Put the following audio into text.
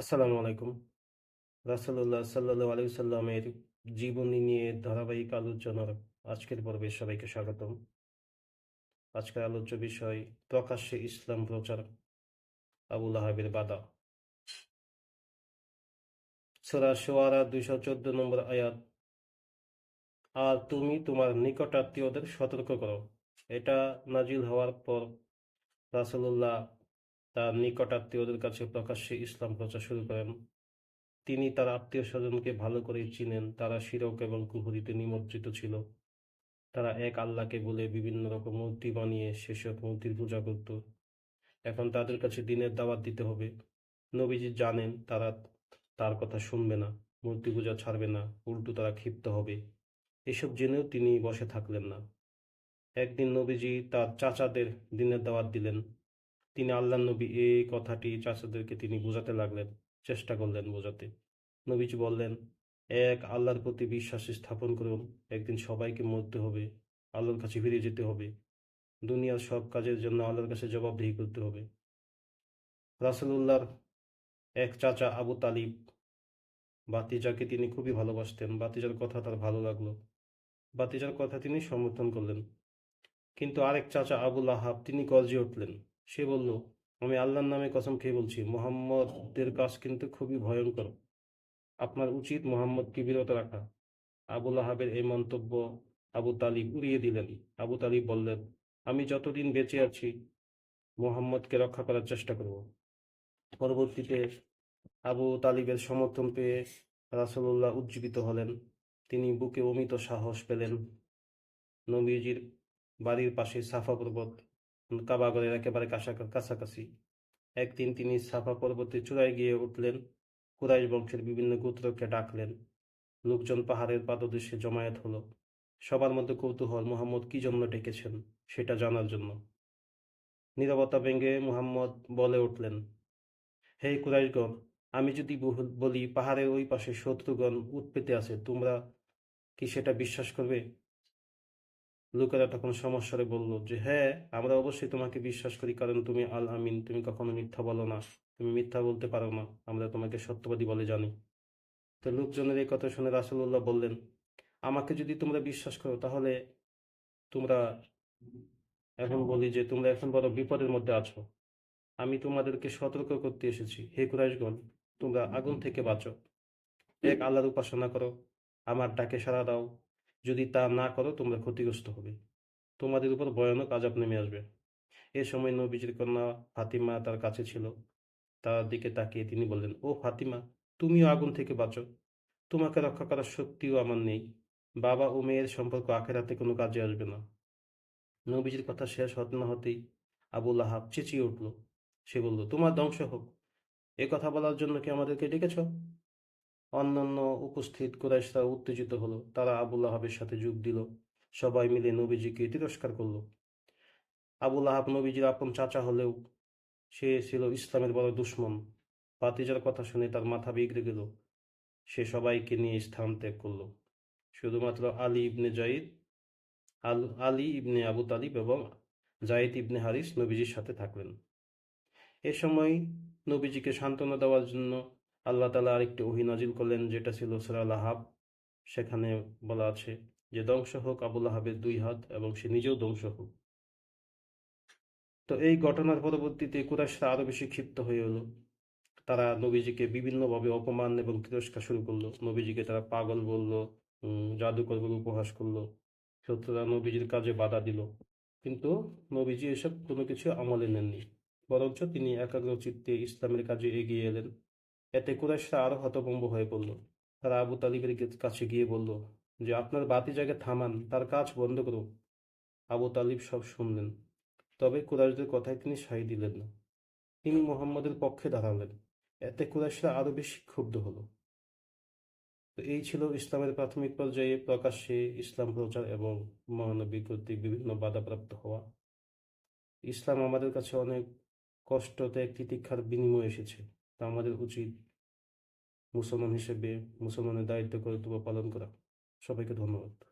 আসসালামু আলাইকুম। রাসূলুল্লাহ সাল্লাল্লাহু আলাইহি সাল্লামের জীবনী নিয়ে ধারাবাহিক আলোচনার আজকের পর্বে সবাইকে স্বাগতম। আজকের আলোচ্য বিষয় প্রকাশ্যে ইসলাম প্রচার আবুল আহাবের বাদা। সোরা সোয়ারা দুইশো চোদ্দ নম্বর আয়াত, আর তুমি তোমার নিকটাত্মীয়দের সতর্ক করো। এটা নাজিল হওয়ার পর রাসূলুল্লাহ তার নিকটাত্মীয়দের কাছে প্রকাশ্যে ইসলাম প্রচার শুরু করেন। তিনি তার আত্মীয় স্বজনকে ভালো করেই চিনেন। তারা শিরক এবং কুহুরিতে নিমজ্জিত ছিল। তারা এক আল্লাহকে বলে বিভিন্ন রকম মূর্তি বানিয়ে সেসব মূর্তির পূজা করত। এখন তাদের কাছে দিনের দাওয়াত দিতে হবে। নবীজি জানেন তারা তার কথা শুনবে না, মূর্তি পূজা ছাড়বে না, উল্টো তারা ক্ষিপ্ত হবে। এসব জেনেও তিনি বসে থাকলেন না। একদিন নবীজি তার চাচাদের দিনের দাওয়াত দিলেন। তিনি আল্লাহ নবী, এই কথাটি চাচাদেরকে তিনি বোঝাতে লাগলেন, চেষ্টা করলেন বোঝাতে। নবীজি বললেন, এক আল্লাহর প্রতি বিশ্বাস স্থাপন করুন একদিন সবাইকে মরতে হবে, আল্লাহর কাছে ফিরে যেতে হবে। দুনিয়ার সব কাজের জন্য আল্লাহর কাছে জবাবদিহি করতে হবে। রাসূলুল্লাহর এক চাচা আবু তালিব, বাতিজাকে তিনি খুবই ভালোবাসতেন। বাতিজার কথা তার ভালো লাগল। বাতিজার কথা তিনি সমর্থন করলেন। কিন্তু আরেক চাচা আবুল আহাব তিনি গর্জে উঠলেন। সে বলল, আমি আল্লাহর নামে কসম খেয়ে বলছি, মোহাম্মদের কাজ কিন্তু খুবই ভয়ঙ্কর। আপনার উচিত মোহাম্মদকে বিরত রাখা। আবুল আহাবের এই মন্তব্য আবু তালিব উড়িয়ে দিলেন। আবু তালিব বললেন, আমি যতদিন বেঁচে আছি, মোহাম্মদকে রক্ষা করার চেষ্টা করব। পরবর্তীতে আবু তালিবের সমর্থন পেয়ে রাসূলুল্লাহ উজ্জীবিত হলেন। তিনি বুকে অমিত সাহস পেলেন। নবীজির বাড়ির পাশে সাফা পর্বত কাবাগরের একেবারে কাছা- কাছাকাছি। একদিন তিনি সাফা পর্বতে চূড়ায় গিয়ে উঠলেন, কুরাইশ বংশের বিভিন্ন গোত্রকে ডাকলেন। লোকজন পাহাড়ের পাদদেশে জমায়েত হলো। সবার মধ্যে কৌতূহল, মুহাম্মদ কি জন্য ডেকেছেন? সেটা জানার জন্য। নীরবতা ভেঙে মুহাম্মদ বলে উঠলেন, হে কুরাইশগণ, আমি যদি বলি, পাহাড়ের ওই পাশে শত্রুগণ উৎপেতে আছে, তোমরা কি সেটা বিশ্বাস করবে? লোকেরা তখন সমস্যারে বলল যে হ্যাঁ আমরা অবশ্যই তোমাকে বিশ্বাস করি, কারণ তুমি আল আমিন, তুমি কখনো মিথ্যা বলো না। তুমি মিথ্যা বলতে পারো না। আমরা তোমাকে সত্যবাদী বলে জানি। তো লোকজনের এই কথা শুনে রাসুল্লাহ বললেন, আমাকে যদি তোমরা বিশ্বাস করো, তাহলে তোমরা এখন বলি যে, তোমরা এখন বড় বিপদের মধ্যে আছো। আমি তোমাদেরকে সতর্ক করতে এসেছি। হে কুরাইশগণ, তোমরা আগুন থেকে বাঁচো। এক আল্লাহর উপাসনা করো। আমার ডাকে সাড়া দাও। যদি তা না করো, তোমরা ক্ষতিগ্রস্ত হবে। তোমাদের উপর ভয়ানক আজাব নেমে আসবে। এ সময় নবীজির কন্যা ফাতিমা তার কাছে ছিল। তার দিকে তাকিয়ে তিনি বললেন, ও ফাতিমা, তুমিও আগুন থেকে বাঁচো। তোমাকে রক্ষা করার শক্তিও আমার নেই। বাবা ও মেয়ের সম্পর্ক আখেরাতে কোনো কাজে আসবে না। নবীজির কথা শেষ হতে না হতেই আবুল আহাব চেঁচিয়ে উঠল। সে বলল, তোমার ধ্বংস হোক। এ কথা বলার জন্য কি আমাদেরকে ডেকেছ? অন্যান্য উপস্থিত কুরাইশরা উত্তেজিত হলো। তারা আবুল আহাবের সাথে যোগ দিল। সবাই মিলে নবীজিকে তিরস্কার করল। আবুল আহাব নবীজির আপন চাচা হলেও সে ছিল ইসলামের বড় দুশ্মন। ভাতিজার কথা শুনে তার মাথা বিগড়ে গেল। সে সবাইকে নিয়ে স্থান ত্যাগ করল। শুধুমাত্র আলী ইবনে জাইদ, আল, আলী ইবনে আবু তালিব এবং জাইদ ইবনে হারিস নবীজির সাথে থাকলেন। এ সময় নবীজিকে সান্ত্বনা দেওয়ার জন্য আল্লাহ তালা আরেকটি ওহী নাজিল করলেন, যেটা ছিল সুরাল আহাব সেখানে বলা আছে যে, ধ্বংস হোক আবুল আহাবের দুই হাত এবং সে নিজেও ধ্বংস হোক। তো এই ঘটনার পরবর্তীতে কুরাইশরা আরও বেশি ক্ষিপ্ত হয়ে হলো তারা নবীজিকে বিভিন্নভাবে অপমান এবং তিরস্কার শুরু করল। নবীজিকে তারা পাগল বলল জাদুকর বলে উপহাস করল। শত্রুরা নবীজির কাজে বাধা দিল। কিন্তু নবীজি এসব কোনো কিছু আমলে নেননি, বরঞ্চ তিনি একাগ্র চিত্তে ইসলামের কাজে এগিয়ে এলেন। এতে কুরাইশরা আরও হতভম্ব হয়ে পড়ল। তারা আবু তালিবের কাছে গিয়ে বলল, যে আপনার বাতি জায়গায় থামান, তার কাজ বন্ধ করুন। আবু তালিব সব শুনলেন, তবে কুরাইশদের কথায় তিনি সাই দিলেন না। তিনি মোহাম্মদের পক্ষে দাঁড়ালেন। এতে কুরাইশরা আরও বেশি ক্ষুব্ধ হলো। তো এই ছিল ইসলামের প্রাথমিক পর্যায়ে প্রকাশ্যে ইসলাম প্রচার এবং মহানবী কর্তৃক বিভিন্ন বাধাপ্রাপ্ত হওয়া। ইসলাম আমাদের কাছে অনেক কষ্ট ত্যাগ তিতিক্ষার বিনিময় এসেছে। তা আমাদের উচিত মুসলমান হিসেবে মুসলমানের দায়িত্ব কর্তব্য পালন করা। সবাইকে ধন্যবাদ।